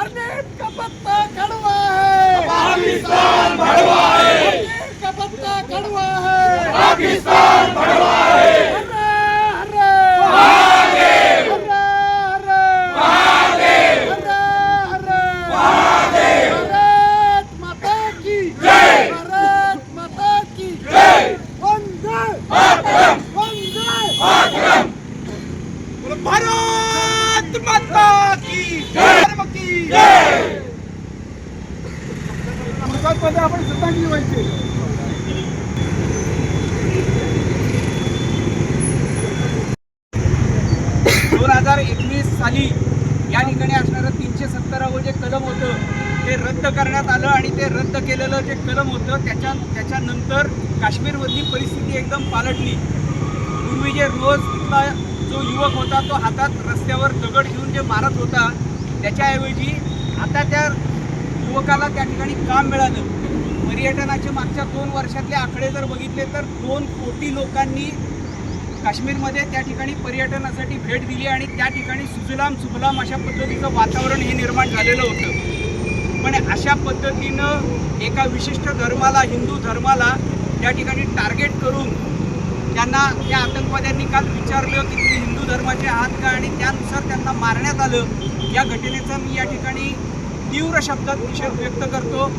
ERNET का पत्ता कड़वा है। पाकिस्तान भड़वा है। का पत्ता कड़वा है। पाकिस्तान भड़वा है हर्रे हर्रे हर्रे हर्रे हर्रे हर्रे भारत माता की जय भारत माता की जय वंदे मातरम वंदे भारत माता की धर्म की मध्ये आपण दोन हजार एकवीस साली या ठिकाणी असणारं तीनशे सत्तरावं जे कलम होतं ते रद्द करण्यात आलं आणि ते रद्द केलेलं जे कलम होतं त्याच्या त्याच्यानंतर काश्मीरमधली परिस्थिती एकदम पालटली. पूर्वी जे रोज तिथला जो युवक होता तो हातात रस्त्यावर दगड घेऊन जे मारत होता त्याच्याऐवजी आता त्या युवकाला त्या ठिकाणी काम मिळालं. पर्यटनाचे मागच्या दोन वर्षातले आकडे जर बघितले तर दोन कोटी लोकांनी काश्मीरमध्ये त्या ठिकाणी पर्यटनासाठी भेट दिली आणि त्या ठिकाणी सुजलाम सुफलाम अशा पद्धतीचं वातावरण हे निर्माण झालेलं होतं. पण अशा पद्धतीनं एका विशिष्ट धर्माला हिंदू धर्माला त्या ठिकाणी टार्गेट करून त्यांना त्या आतंकवाद्यांनी काल विचारलं की तुम्ही हिंदू धर्माचे आहात का? आणि त्यानुसार त्यांना मारण्यात आलं. या घटनेचा मी या ठिकाणी तीव्र शब्दात निषेध व्यक्त करतो.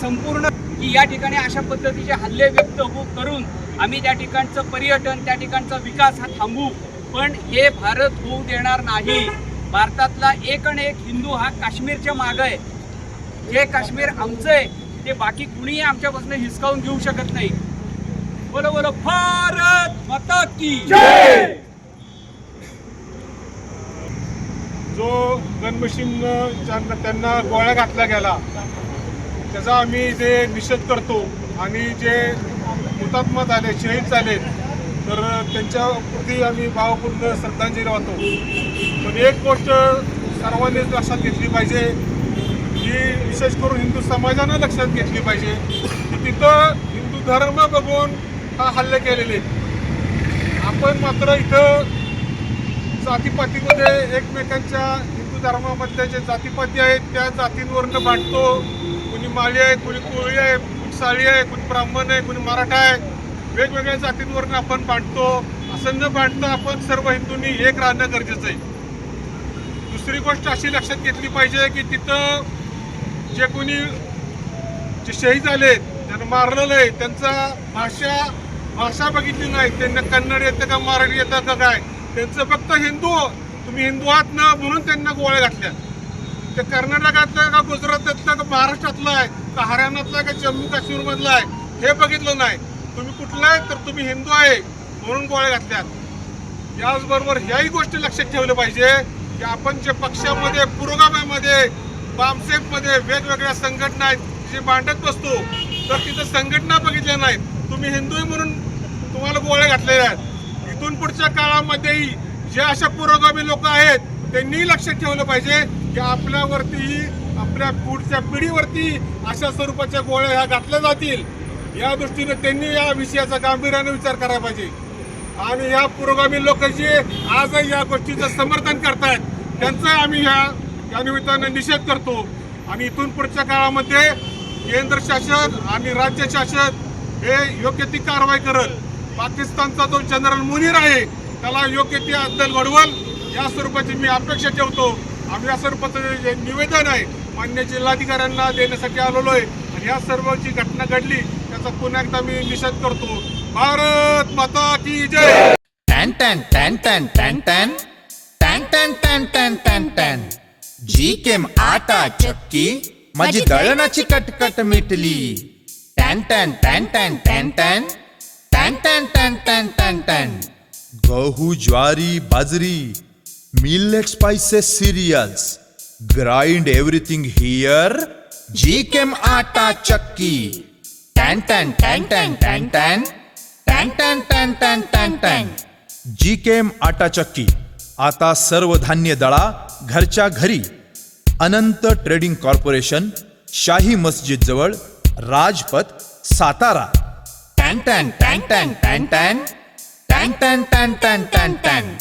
संपूर्ण की या ठिकाणी अशा पद्धतीचे हल्ले व्यक्त हो करून आम्ही त्या ठिकाणचं पर्यटन त्या ठिकाणचा विकास हा थांबू पण हे भारत होऊ देणार नाही. भारतातला एक आणि एक हिंदू हा काश्मीरच्या मागं आहे. जे काश्मीर आमचं आहे ते बाकी कुणीही आमच्यापासून हिसकावून घेऊ शकत नाही. बोलो बोलो भारत माता की जो गनमशीन त्यांना गोळ्या घातला गेला. त्याचा आम्ही जे निषेध करतो आणि जे हुतात्मा झाले शहीद झाले तर त्यांच्या प्रती आम्ही भावपूर्ण श्रद्धांजली वाहतो पण एक गोष्ट सर्वांनीच लक्षात घेतली पाहिजे की विशेष करून हिंदू समाजानं लक्षात घेतली पाहिजे की तिथं हिंदू धर्म बघून हा हल्ले केलेले आहेत. आपण मात्र इथं जातीपातीमध्ये एकमेकांच्या हिंदू धर्मामधल्या जे जातीपाती आहेत त्या जातींवरनं भांडतो माळी आहे कुणी कोळी आहे कुणी साळी आहे कुणी ब्राह्मण आहे कुणी मराठा आहे वेगवेगळ्या जातींवरून आपण भांडतो असं न भांडता आपण सर्व हिंदूंनी एक राहणं गरजेचं आहे. दुसरी गोष्ट अशी लक्षात घेतली पाहिजे की तिथं जे कोणी जे शहीद झाले त्यांना मारलेलं आहे त्यांचा भाषा भाषा बघितली नाही. त्यांना कन्नड येतं का मराठी येतं का काय? त्यांचं फक्त हिंदू तुम्ही हिंदू आहात ना म्हणून त्यांना गोळ्या घातल्या ते कर्नाटकातलं का गुजरातातलं का महाराष्ट्रातलं आहे का हरियाणातलं आहे का जम्मू काश्मीरमधलं आहे हे बघितलं नाही. तुम्ही कुठलं आहे तर तुम्ही हिंदू आहे म्हणून गोळ्या घातल्यात. याचबरोबर ह्याही गोष्टी लक्षात ठेवलं पाहिजे की आपण जे पक्षामध्ये पुरोगाम्यामध्ये बामसेफमध्ये वेगवेगळ्या संघटना आहेत जे मांडत बसतो तर तिथं संघटना बघितल्या नाहीत. तुम्ही हिंदू म्हणून तुम्हाला गोळ्या घातलेल्या आहेत. इथून पुढच्या काळामध्येही जे अशा पुरोगामी लोक आहेत त्यांनी लक्षात ठेवलं पाहिजे की आपल्यावरतीही आपल्या पुढच्या पिढीवरती अशा स्वरूपाच्या गोळ्या ह्या घातल्या जातील. या दृष्टीने त्यांनी या विषयाचा गांभीर्याने विचार करायला पाहिजे. आणि या पुरोगामी लोक जे आजही या गोष्टीचं समर्थन करतायत त्यांचा आम्ही ह्या या निमित्तानं निषेध करतो. आणि इथून पुढच्या काळामध्ये केंद्र शासन आणि राज्य शासन हे योग्य ती कारवाई करल. पाकिस्तानचा जो जनरल मुनीर आहे त्याला योग्य ती अद्दल घडवल. या स्वरूपाची मी अपेक्षा ठेवतो आम्ही या स्वरूपाचं जे निवेदन आहे मान्य जिल्हाधिकाऱ्यांना देण्यासाठी आलेलो आहे आणि या सर्व जी घटना घडली त्याचा पुन्हा एकदा मी निषेध करतो भारत माता की जय टॅन टॅन टॅन टॅन टॅन टॅन टॅन टॅन टॅन टॅन टॅन टॅन जी केम आटा चक्की माझी दळणाची कटकट मिटली टॅन टॅन टॅन टॅन टॅन टॅन टॅन टॅन टॅन टॅन टॅन टॅन गहू ज्वारी बाजरी millet spices cereals grind everything here जी केम आटा चक्की टॅन टॅन टॅन टॅन टॅन टॅन टॅन टॅन टॅन टॅन टॅन टॅन जी केम आटा चक्की आता सर्व धान्य दळा घरच्या घरी अनंत ट्रेडिंग कॉर्पोरेशन शाही मस्जिद जवळ राजपथ सातारा टॅन टॅन टॅन टॅन टॅन टॅन टॅन टॅन टॅन टॅन टॅन टॅन